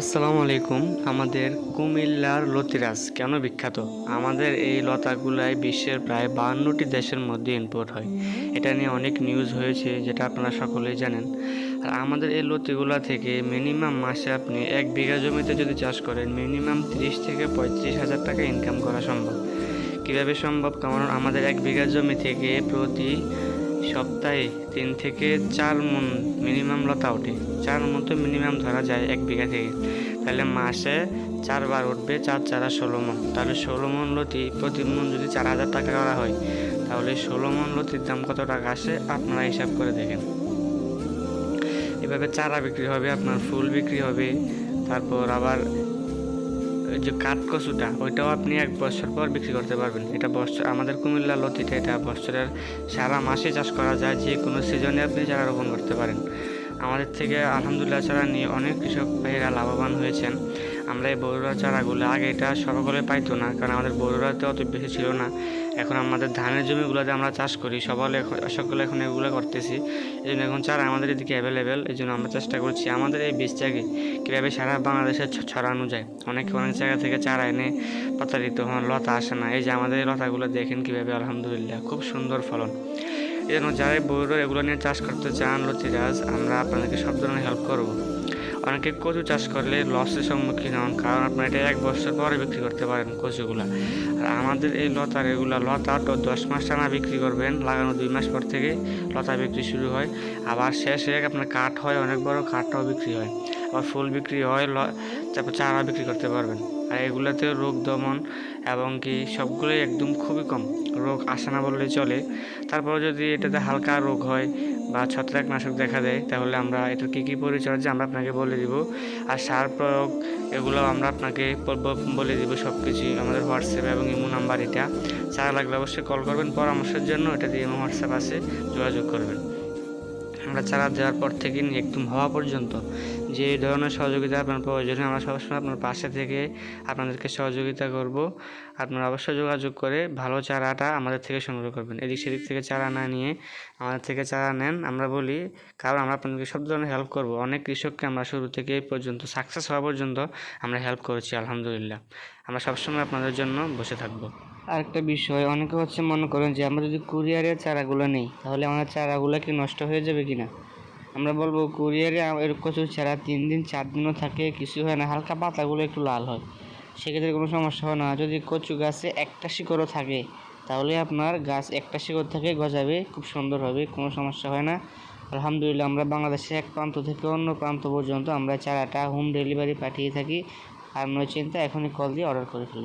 আসসালামু আলাইকুম। আমাদের কুমিল্লার লতিরাজ কেন বিখ্যাত? আমাদের এই লতাগুলাই বিশ্বের প্রায় বাহান্নটি দেশের মধ্যে ইম্পোর্ট হয়। এটা নিয়ে অনেক নিউজ হয়েছে, যেটা আপনারা সকলেই জানেন। আর আমাদের এই লতিগুলা থেকে মিনিমাম মাসে আপনি এক বিঘা জমিতে যদি চাষ করেন মিনিমাম তিরিশ থেকে পঁয়ত্রিশ হাজার টাকা ইনকাম করা সম্ভব। কীভাবে সম্ভব? কারণ আমাদের এক বিঘা জমি থেকে প্রতি সপ্তাহে তিন থেকে চার মন মিনিমাম লতা ওঠে। চার মন তো মিনিমাম ধরা যায় এক বিঘা থেকে। তাহলে মাসে চারবার উঠবে চার চারা ষোলো মন। তাহলে ষোলো মন লতি প্রতি মন যদি চার হাজার টাকা করা হয়, তাহলে ষোলো মন লতির দাম কত টাকা আসে আপনারা হিসাব করে দেখেন। এভাবে চারা বিক্রি হবে, আপনার ফুল বিক্রি হবে, তারপর আবার যে কাঠ কচুটা, ওইটাও আপনি এক বছর পর বিক্রি করতে পারবেন। এটা বছর, আমাদের কুমিল্লা লতিটা এটা বছরের সারা মাসে চাষ করা যায়, যে কোনো সিজনে আপনি চারা রোপণ করতে পারেন। আমাদের থেকে আলহামদুলিল্লাহ চারা নিয়ে অনেক কৃষক ভাইয়েরা লাভবান হয়েছেন। আমরা এই বড়ুরা চারাগুলো আগে এটা সকলে পাইতো না, কারণ আমাদের বড়ুরাতে অত বেশি ছিল না। এখন আমাদের ধানের জমিগুলোতে আমরা চাষ করি সকলে এখন সকলে এখন এগুলো করতেছি। এই জন্য এখন চারা আমাদের এদিকে অ্যাভেলেবেল এই জন্য আমরা চেষ্টা করছি। আমাদের এই বীজটাকে কীভাবে সারা বাংলাদেশে ছড়ানো যায়? অনেকে অনেক জায়গা থেকে চারা এনে প্রতারিত হন, লতা আসে না। এই যে আমাদের লতাগুলো দেখেন কীভাবে, আলহামদুলিল্লাহ, খুব সুন্দর ফলন। এই জন্য যারা বড় এগুলো নিয়ে চাষ করতে চান লতিরাজ, আমরা আপনাদেরকে সব ধরনের হেল্প করব। অনেকে কচু চাষ করলে লসের সম্মুখীন হন, কারণ আপনি এটা এক বছর পরে বিক্রি করতে পারেন কচুগুলা। আর আমাদের এই লতার এগুলা, লতা তো দশ মাস টানা বিক্রি করবেন, লাগানো দুই মাস পর থেকে লতা বিক্রি শুরু হয়। আবার শেষ শেষে আপনার কাঠ হয়, অনেক বড় কাঠটাও বিক্রি হয়। আবার ফুল বিক্রি হয় তারপর চারা বিক্রি করতে পারবেন। আর এগুলোতে রোগ দমন এবং কি সবগুলোই একদম খুবই কম। রোগ আসে না বললেই চলে। তারপরে যদি এটাতে হালকা রোগ হয় বা ছত্রাকনাশক দেখা দেয়, তাহলে আমরা এটার কী কী পরিচর্যা আমরা আপনাকে বলে দিব। আর সার প্রয়োগ এগুলো আমরা আপনাকে বলে দিব সব কিছুই আমাদের হোয়াটসঅ্যাপ এবং ইমো নাম্বার এটা। চারা লাগলে অবশ্যই কল করবেন, পরামর্শের জন্য এটা দিয়ে হোয়াটসঅ্যাপ আছে, যোগাযোগ করবেন। আমরা চারা দেওয়ার পর থেকে একদম হওয়া পর্যন্ত যে ধরনের সহযোগিতা আপনার প্রয়োজন আমরা সবসময় আপনার পাশে থেকে আপনাদেরকে সহযোগিতা করব। আপনারা অবশ্যই যোগাযোগ করে ভালো চারাটা আমাদের থেকে সংগ্রহ করবেন। এদিক সেদিক থেকে চারা না নিয়ে আমাদের থেকে চারা নেন। আমরা বলি, কারণ আমরা আপনাদেরকে সব ধরনের হেল্প করব। অনেক কৃষককে আমরা শুরু থেকে এই পর্যন্ত সাকসেস হওয়া পর্যন্ত আমরা হেল্প করেছি, আলহামদুলিল্লাহ। আমরা সবসময় আপনাদের জন্য বসে থাকব। আরেকটা বিষয়, অনেকে হচ্ছে মনে করেন যে আমরা যদি কুরিয়ারের চারাগুলো নেই, তাহলে আমাদের চারাগুলো কি নষ্ট হয়ে যাবে কিনা? আমরা বলব কুরিয়ারে এর কচুর চারা তিন দিন, চার দিনও থাকে, কিছু হয় না, হালকা পাতাগুলো একটু লাল হয়। সেক্ষেত্রে কোনো সমস্যা হয় না। যদি কচু গাছে একটা শিকড়ও থাকে, তাহলে আপনার গাছ একটা শিকড় থেকে গজাবে, খুব সুন্দর হবে, কোনো সমস্যা হয় না। আলহামদুলিল্লাহ, আমরা বাংলাদেশের এক প্রান্ত থেকে অন্য প্রান্ত পর্যন্ত আমরা চারাটা হোম ডেলিভারি পাঠিয়ে থাকি। আর নয় চিন্তা, এখনই কল দিয়ে অর্ডার করে ফেলুন।